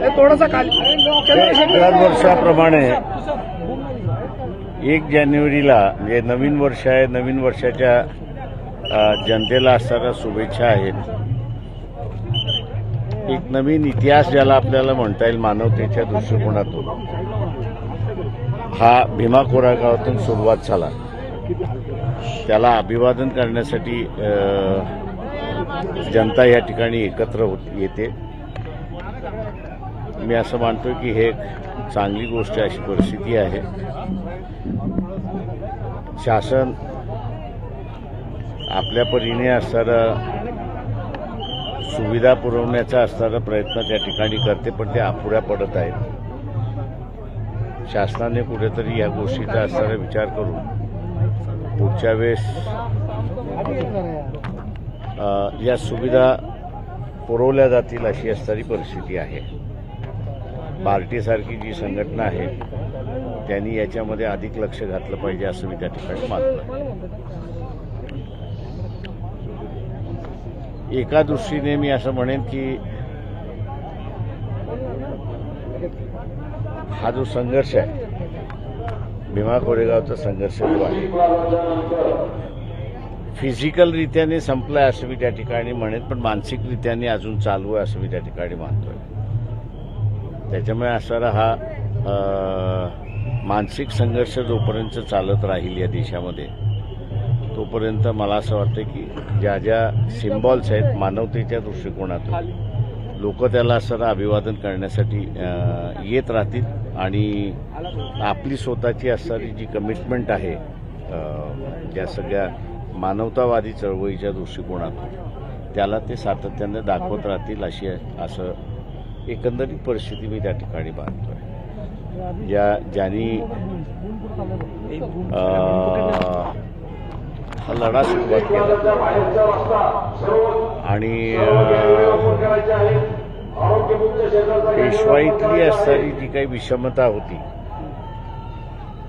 हे थोडासा खाली. एक जानेवारीला म्हणजे नवीन वर्ष आहे नवीन वर्षाच्या जनतेला असणाऱ्या शुभेच्छा आहेत. एक नवीन इतिहास ज्याला आपल्याला म्हणता येईल मानवतेच्या दृष्टिकोनातून. हा भीमा कोरागावातून सुरुवात झाला. त्याला अभिवादन करण्यासाठी जनता या ठिकाणी एकत्र होत येते. मी असं मानतो की हे एक चांगली गोष्ट अशी परिस्थिती आहे. शासन आपल्या परीने असणारा सुविधा पुरवण्याचा असणारा प्रयत्न त्या ठिकाणी करते पण ते अपुऱ्या पडत आहेत. शासनाने कुठेतरी या गोष्टीचा असणारा विचार करून पुढच्या वेळेस या सुविधा पुरवल्या जातील अशी असणारी परिस्थिती आहे. पार्टीसारखी जी संघटना आहे त्यांनी याच्यामध्ये अधिक लक्ष घातलं पाहिजे असं मी त्या ठिकाणी मानलं एका दृष्टीने मी असं म्हणेन की हा जो संघर्ष आहे भीमा कोरेगावचा संघर्ष जो आहे फिजिकलरित्याने संपलाय असं मी त्या ठिकाणी म्हणेन पण मानसिकरित्याने अजून चालू आहे असं मी त्या ठिकाणी मानतोय. त्याच्यामुळे असणारा हा मानसिक संघर्ष जोपर्यंत चालत राहील या देशामध्ये तोपर्यंत मला असं वाटतं की ज्या ज्या सिम्बॉल्स आहेत मानवतेच्या दृष्टिकोनातून लोक त्याला असणारं अभिवादन करण्यासाठी येत राहतील आणि आपली स्वतःची असणारी जी कमिटमेंट आहे ज्या सगळ्या मानवतावादी चळवळीच्या दृष्टिकोनातून त्याला ते सातत्याने दाखवत राहतील अशी असं एकंदरीत परिस्थिती मी त्या ठिकाणी बांधतोय ज्या ज्यांनी हा लढा सुरुवात केला. आणि पेशवाईतली असणारी जी काही विषमता होती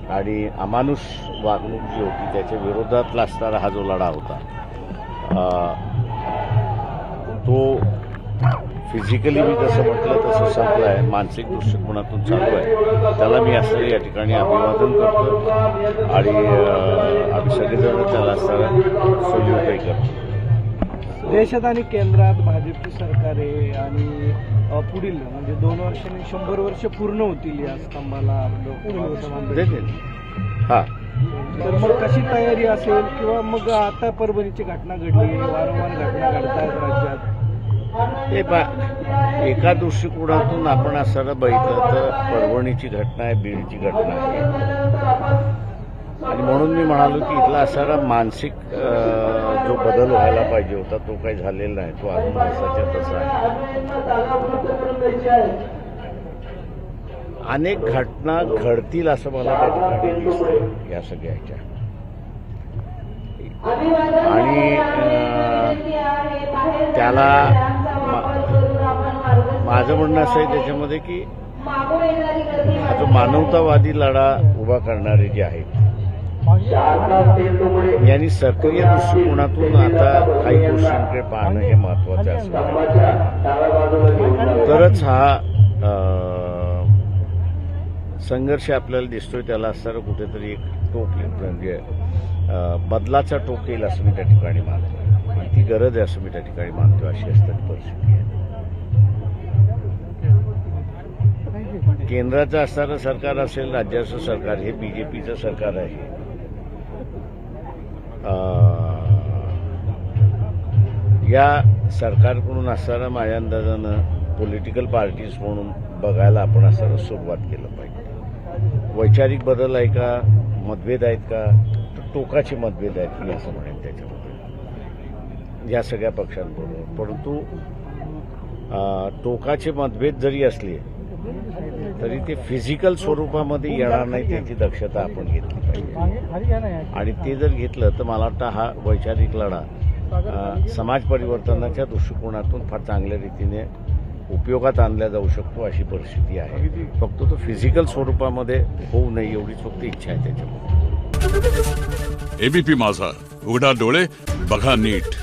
आणि अमानुष वागणूक जी होती त्याच्या विरोधातला असणारा हा जो लढा होता आ, तो फिजिकली मी जसं म्हटलं तसं संपलं आहे. मानसिक दृष्टिकोनातून चालू आहे. त्याला मी असं या ठिकाणी अभिवादन करतो आणि आम्ही सगळेजण त्याला सल्यूटही करतो देशात आणि केंद्रात भाजपची सरकार आहे आणि पुढील म्हणजे दोन वर्षांनी शंभर वर्ष पूर्ण होतील या स्तंभाला आपलं देते हा. तर मग कशी तयारी असेल किंवा मग आता परभणीची घटना घडली वारंवार घटना राज्यात हे बा एका दृष्टिकोनातून आपण असं बघितलं तर परभणीची घटना आहे बीडची घटना आहे. आणि म्हणून मी म्हणालो की इथला असणारा मानसिक जो बदल व्हायला पाहिजे होता तो काही झालेला नाही तो अजून तसाच्या तसा आहे. अनेक घटना घडतील असं मला त्या ठिकाणी दिसतं या सगळ्याच्या. आणि त्याला माझं म्हणणं असं आहे त्याच्यामध्ये की हा जो मानवतावादी लढा उभा करणारे जे आहेत यांनी सक्रिय दृष्टिकोनातून आता काही गोष्टींकडे पाहणं हे महत्वाचं असतं असं तरच हा संघर्ष आपल्याला दिसतोय त्याला असणारं कुठेतरी एक टोक म्हणजे बदलाचा टोक येईल असं मी त्या ठिकाणी मानतोय. आणि ती गरज आहे असं मी त्या ठिकाणी मानतोय अशी असताना परिस्थिती आहे. केंद्राचं असणारं सरकार असेल राज्याचं सरकार हे बीजेपीचं सरकार आहे. या सरकारकडून असताना माझ्या अंदाजानं पॉलिटिकल पार्टीज म्हणून बघायला आपण असताना सुरुवात केलं पाहिजे. वैचारिक बदल आहे का? मतभेद आहेत का? तर टोकाचे मतभेद आहेत मी असं म्हणेन त्याच्यामध्ये. या सगळ्या पक्षांबरोबर परंतु टोकाचे मतभेद जरी असले तरी ते फिजिकल स्वरूपामध्ये येणार नाही त्याची दक्षता आपण घेतली पाहिजे. आणि ते जर घेतलं तर मला वाटतं हा वैचारिक लढा समाज परिवर्तनाच्या दृष्टिकोनातून फार चांगल्या रीतीने उपयोगात आणला जाऊ शकतो अशी परिस्थिती आहे. फक्त तो फिजिकल स्वरूपामध्ये होऊ नये एवढीच फक्त इच्छा आहे त्याच्यामध्ये एबीपी माझा उघडा डोळे बघा नीट.